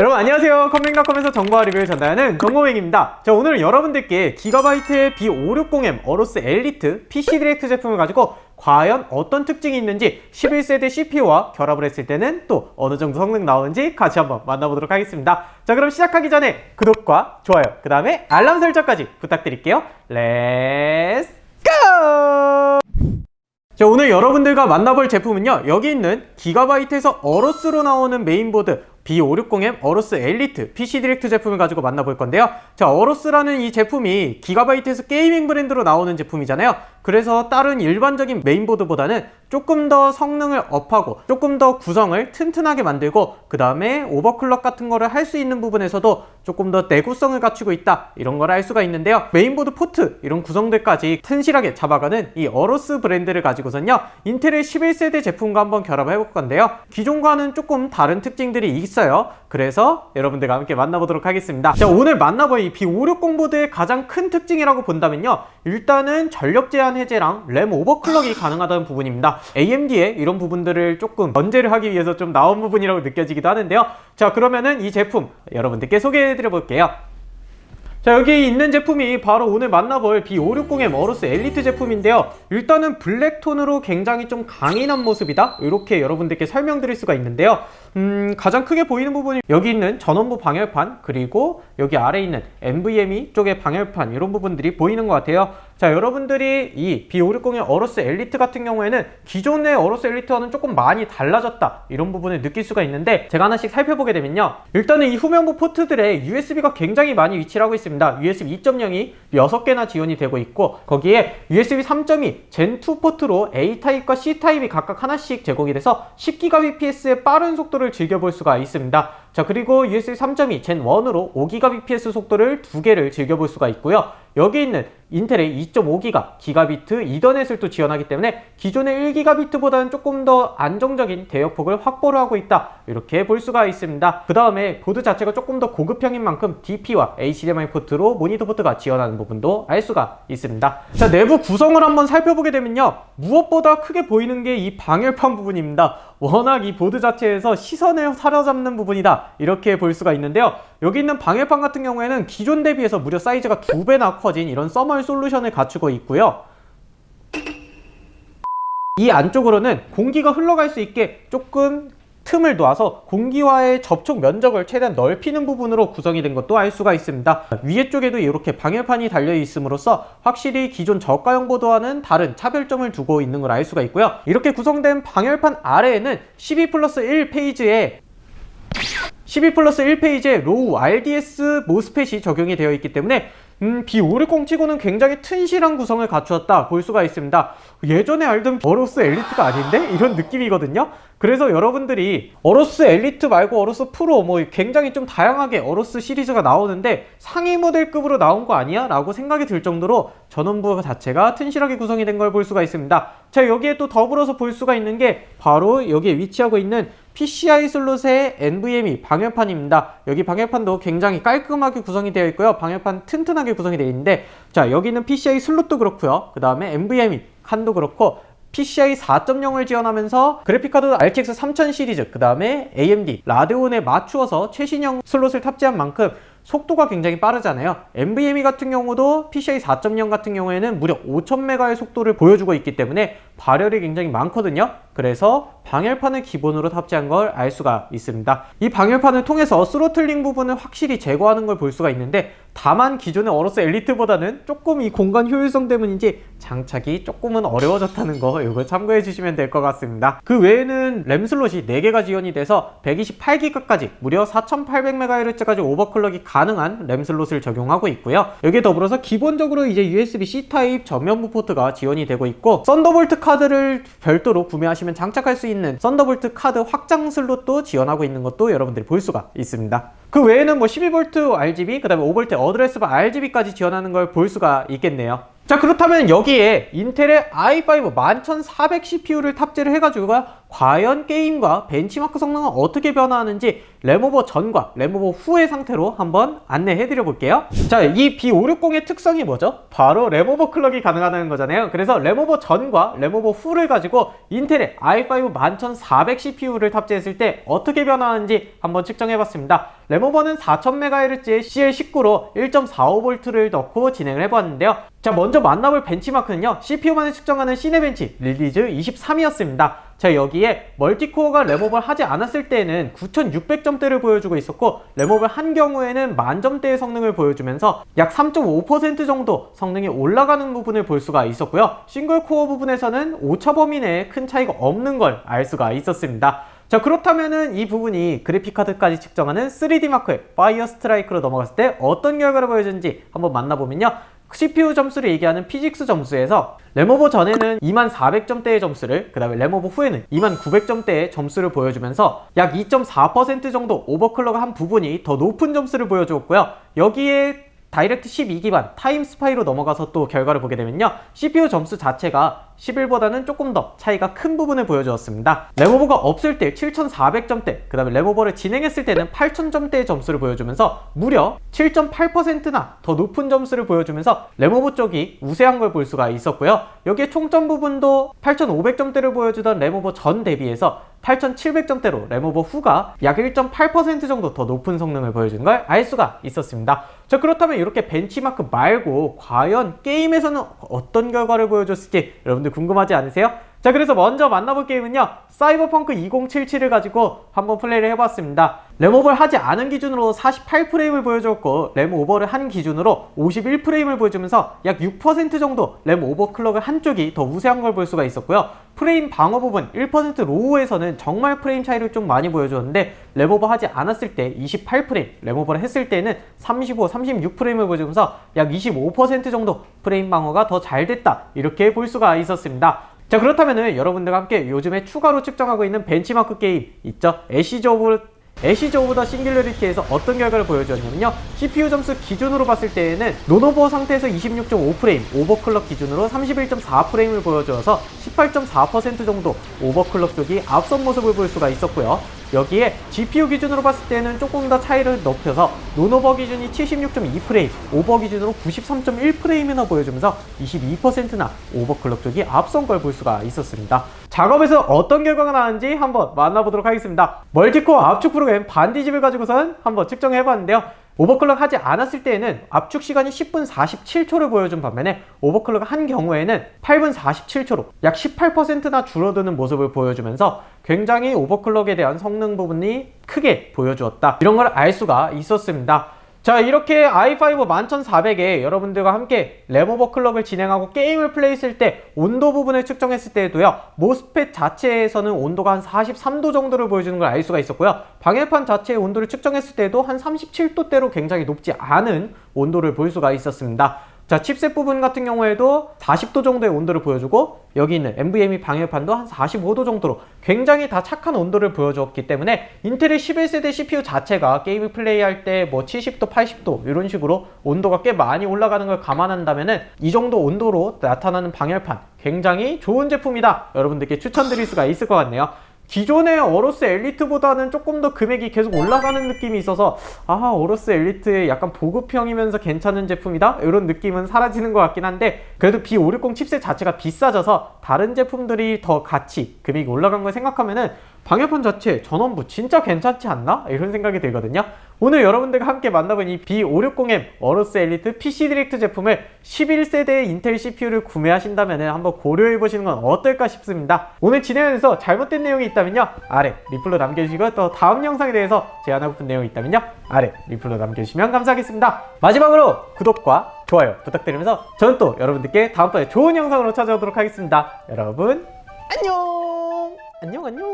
여러분 안녕하세요. 컴링닷컴에서 정보와 리뷰를 전달하는 정보행입니다. 자 오늘은 여러분들께 기가바이트의 B560M 어로스 엘리트 PC 디렉트 제품을 가지고 과연 어떤 특징이 있는지 11세대 CPU와 결합을 했을 때는 또 어느 정도 성능 나오는지 같이 한번 만나보도록 하겠습니다. 자 그럼 시작하기 전에 구독과 좋아요 그 다음에 알람 설정까지 부탁드릴게요. 렛츠 고! 자, 오늘 여러분들과 만나볼 제품은요, 여기 있는 기가바이트에서 어로스로 나오는 메인보드 B560M 어로스 엘리트 PC 디렉트 제품을 가지고 만나볼 건데요. 자, 어로스라는 이 제품이 기가바이트에서 게이밍 브랜드로 나오는 제품이잖아요. 그래서 다른 일반적인 메인보드보다는 조금 더 성능을 업하고 조금 더 구성을 튼튼하게 만들고 그 다음에 오버클럭 같은 거를 할 수 있는 부분에서도 조금 더 내구성을 갖추고 있다. 이런 걸 알 수가 있는데요. 메인보드 포트 이런 구성들까지 튼실하게 잡아가는 이 어로스 브랜드를 가지고선요. 인텔의 11세대 제품과 한번 결합을 해볼 건데요. 기존과는 조금 다른 특징들이 있어요. 그래서 여러분들과 함께 만나보도록 하겠습니다. 자 오늘 만나볼 이 B560 보드의 가장 큰 특징이라고 본다면요. 일단은 전력 제한 해제랑 램 오버클럭이 가능하다는 부분입니다 AMD의 이런 부분들을 조금 견제를 하기 위해서 좀 나온 부분이라고 느껴지기도 하는데요. 자 그러면은 이 제품 여러분들께 소개해 드려 볼게요. 자 여기 있는 제품이 바로 오늘 만나볼 B560M 어로스 엘리트 제품인데요. 일단은 블랙톤으로 굉장히 좀 강인한 모습이다. 이렇게 여러분들께 설명드릴 수가 있는데요. 음, 가장 크게 보이는 부분이 여기 있는 전원부 방열판 그리고 여기 아래에 있는 NVMe 쪽의 방열판 이런 부분들이 보이는 것 같아요 자 여러분들이 이 B560의 어로스 엘리트 같은 경우에는 기존의 어로스 엘리트와는 조금 많이 달라졌다. 이런 부분을 느낄 수가 있는데 제가 하나씩 살펴보게 되면요. 일단은 이 후면부 포트들에 USB가 굉장히 많이 위치를 하고 있습니다. USB 2.0이 6개나 지원이 되고 있고 거기에 USB 3.2 젠2 포트로 A타입과 C타입이 각각 하나씩 제공이 돼서 10GBps의 빠른 속도를 즐겨볼 수가 있습니다 자 그리고 USB 3.2 젠 1으로 5GBps 속도를 두 개를 즐겨볼 수가 있고요. 여기 있는 인텔의 2.5기가 기가비트 이더넷을 또 지원하기 때문에 기존의 1기가비트보다는 조금 더 안정적인 대역폭을 확보를 하고 있다. 이렇게 볼 수가 있습니다. 그 다음에 보드 자체가 조금 더 고급형인 만큼 DP와 HDMI 포트로 모니터 포트가 지원하는 부분도 알 수가 있습니다. 자 내부 구성을 한번 살펴보게 되면요 무엇보다 크게 보이는 게 이 방열판 부분입니다. 워낙 이 보드 자체에서 시선을 사로잡는 부분이다. 이렇게 볼 수가 있는데요. 여기 있는 방열판 같은 경우에는 기존 대비해서 무려 사이즈가 두 배나 커진 이런 서멀 솔루션을 갖추고 있고요. 이 안쪽으로는 공기가 흘러갈 수 있게 조금 틈을 놔서 공기와의 접촉 면적을 최대한 넓히는 부분으로 구성이 된 것도 알 수가 있습니다. 위에 쪽에도 이렇게 방열판이 달려 있음으로써 확실히 기존 저가형 보드와는 다른 차별점을 두고 있는 걸 알 수가 있고요. 이렇게 구성된 방열판 아래에는 12 플러스 1 페이지에 12 플러스 1페이지에 로우 RDS 모스펫이 적용이 되어 있기 때문에 음, B560 치고는 굉장히 튼실한 구성을 갖추었다 볼 수가 있습니다. 예전에 알던 어로스 엘리트가 아닌데? 이런 느낌이거든요. 그래서 여러분들이 어로스 엘리트 말고 어로스 프로 뭐 굉장히 좀 다양하게 어로스 시리즈가 나오는데 상위 모델급으로 나온 거 아니야? 라고 생각이 들 정도로 전원부 자체가 튼실하게 구성이 된 걸 볼 수가 있습니다. 자 여기에 또 더불어서 볼 수가 있는 게 바로 여기에 위치하고 있는 PCI 슬롯의 NVMe 방열판입니다. 여기 방열판도 굉장히 깔끔하게 구성이 되어 있고요. 방열판 튼튼하게 구성이 되어 있는데 자 여기는 PCI 슬롯도 그렇고요. 그 다음에 NVMe 칸도 그렇고 PCI 4.0을 지원하면서 그래픽카드 RTX 3000 시리즈 그 다음에 AMD 라데온에 맞추어서 최신형 슬롯을 탑재한 만큼 속도가 굉장히 빠르잖아요. NVMe 같은 경우도 PCI 4.0 같은 경우에는 무려 5000메가의 속도를 보여주고 있기 때문에 발열이 굉장히 많거든요. 그래서 방열판을 기본으로 탑재한 걸 알 수가 있습니다. 이 방열판을 통해서 스로틀링 부분을 확실히 제거하는 걸 볼 수가 있는데 다만 기존의 어로스 엘리트보다는 조금 이 공간 효율성 때문인지 장착이 조금은 어려워졌다는 거 이거 참고해 주시면 될 것 같습니다. 그 외에는 램 슬롯이 4개가 지원이 돼서 128기가까지 무려 4800MHz까지 오버클럭이 가능한 램 슬롯을 적용하고 있고요. 여기에 더불어서 기본적으로 이제 USB-C 타입 전면부 포트가 지원이 되고 있고 썬더볼트 카드를 별도로 구매하시면 장착할 수 있는 썬더볼트 카드 확장 슬롯도 지원하고 있는 것도 여러분들이 볼 수가 있습니다. 그 외에는 뭐 12V RGB, 그 다음에 5V 어드레스바 RGB까지 지원하는 걸 볼 수가 있겠네요. 자 그렇다면 여기에 인텔의 i5 11400 CPU를 탑재를 해가지고 과연 게임과 벤치마크 성능은 어떻게 변화하는지 램오버 전과 램오버 후의 상태로 한번 안내해 드려 볼게요. 자 이 B560의 특성이 뭐죠? 바로 램오버 클럭이 가능하다는 거잖아요. 그래서 램오버 전과 램오버 후를 가지고 인텔의 i5 11400 CPU를 탑재했을 때 어떻게 변화하는지 한번 측정해 봤습니다. 램오버는 4000MHz의 CL19로 1.45V를 넣고 진행을 해보았는데요. 자 먼저 만나볼 벤치마크는요. CPU만을 측정하는 시네벤치 릴리즈 23이었습니다 자 여기에 멀티코어가 램업을 하지 않았을 때에는 9600점대를 보여주고 있었고 램업을 한 경우에는 만점대의 성능을 보여주면서 약 3.5% 정도 성능이 올라가는 부분을 볼 수가 있었고요. 싱글코어 부분에서는 오차 범위 내에 큰 차이가 없는 걸 알 수가 있었습니다. 자 그렇다면은 이 부분이 그래픽카드까지 측정하는 3D 마크의 파이어 스트라이크로 넘어갔을 때 어떤 결과를 보여주는지 한번 만나보면요 CPU 점수를 얘기하는 피직스 점수에서 램오버 전에는 2400점대의 점수를 그 다음에 램오버 후에는 2900점대의 점수를 보여주면서 약 2.4% 정도 오버클럭을 한 부분이 더 높은 점수를 보여주었고요. 여기에 다이렉트 12 기반 타임 스파이로 넘어가서 또 결과를 보게 되면요. CPU 점수 자체가 11보다는 조금 더 차이가 큰 부분을 보여주었습니다. 램오버가 없을 때 7400점대 그 다음에 램오버를 진행했을 때는 8000점대의 점수를 보여주면서 무려 7.8%나 더 높은 점수를 보여주면서 램오버 쪽이 우세한 걸 볼 수가 있었고요. 여기에 총점 부분도 8500점대를 보여주던 램오버 전 대비해서 8700점대로 램오버 후가 약 1.8% 정도 더 높은 성능을 보여주는 걸알 수가 있었습니다. 자 그렇다면 이렇게 벤치마크 말고 과연 게임에서는 어떤 결과를 보여줬을지 여러분들 궁금하지 않으세요? 자 그래서 먼저 만나볼 게임은요 사이버펑크 2077을 가지고 한번 플레이를 해봤습니다. 램오버를 하지 않은 기준으로 48프레임을 보여줬고 램오버를 한 기준으로 51프레임을 보여주면서 약 6% 정도 램 오버클럭을 한쪽이 더 우세한 걸 볼 수가 있었고요. 프레임 방어 부분 1% 로우에서는 정말 프레임 차이를 좀 많이 보여줬는데 램오버 하지 않았을 때 28프레임 램오버를 했을 때는 35, 36프레임을 보여주면서 약 25% 정도 프레임 방어가 더 잘 됐다 이렇게 볼 수가 있었습니다 자 그렇다면은 여러분들과 함께 요즘에 추가로 측정하고 있는 벤치마크 게임 있죠? 애쉬즈 오브 애쉬즈 오브 더 싱귤러리티에서 어떤 결과를 보여주었냐면요. CPU 점수 기준으로 봤을 때에는 노노버 상태에서 26.5프레임 오버클럭 기준으로 31.4프레임을 보여주어서 18.4% 정도 오버클럭 쪽이 앞선 모습을 볼 수가 있었고요 여기에 GPU 기준으로 봤을 때는 조금 더 차이를 높여서 논오버 기준이 76.2프레임, 오버 기준으로 93.1프레임이나 보여주면서 22%나 오버클럭 쪽이 앞선 걸 볼 수가 있었습니다. 작업에서 어떤 결과가 나왔는지 한번 만나보도록 하겠습니다. 멀티코어 압축 프로그램 반디집을 가지고선 한번 측정해 봤는데요. 오버클럭 하지 않았을 때에는 압축 시간이 10분 47초를 보여준 반면에 오버클럭 한 경우에는 8분 47초로 약 18%나 줄어드는 모습을 보여주면서 굉장히 오버클럭에 대한 성능 부분이 크게 보여주었다. 이런 걸 알 수가 있었습니다. 자 이렇게 i5 11400에 여러분들과 함께 램 오버클럭을 진행하고 게임을 플레이했을 때 온도 부분을 측정했을 때에도요 모스펫 자체에서는 온도가 한 43도 정도를 보여주는 걸 알 수가 있었고요. 방열판 자체의 온도를 측정했을 때도 한 37도대로 굉장히 높지 않은 온도를 볼 수가 있었습니다 자 칩셋 부분 같은 경우에도 40도 정도의 온도를 보여주고 여기 있는 NVMe 방열판도 한 45도 정도로 굉장히 다 착한 온도를 보여주었기 때문에 인텔의 11세대 CPU 자체가 게임을 플레이할 때 뭐 70도 80도 이런 식으로 온도가 꽤 많이 올라가는 걸 감안한다면은 이 정도 온도로 나타나는 방열판 굉장히 좋은 제품이다. 여러분들께 추천드릴 수가 있을 것 같네요 기존의 어로스 엘리트보다는 조금 더 금액이 계속 올라가는 느낌이 있어서 아 어로스 엘리트의 약간 보급형이면서 괜찮은 제품이다? 이런 느낌은 사라지는 것 같긴 한데 그래도 B560 칩셋 자체가 비싸져서 다른 제품들이 더 같이 금액이 올라간 걸 생각하면은 방열판 자체 전원부 진짜 괜찮지 않나? 이런 생각이 들거든요. 오늘 여러분들과 함께 만나본 이 B560M 어로스 엘리트 PC 디렉트 제품을 11세대 인텔 CPU를 구매하신다면 한번 고려해 보시는 건 어떨까 싶습니다. 오늘 진행하면서 잘못된 내용이 있다면요. 아래 리플로 남겨주시고 또 다음 영상에 대해서 제안하고픈 내용이 있다면요. 아래 리플로 남겨주시면 감사하겠습니다. 마지막으로 구독과 좋아요 부탁드리면서 저는 또 여러분들께 다음번에 좋은 영상으로 찾아오도록 하겠습니다. 여러분 안녕 안녕 안녕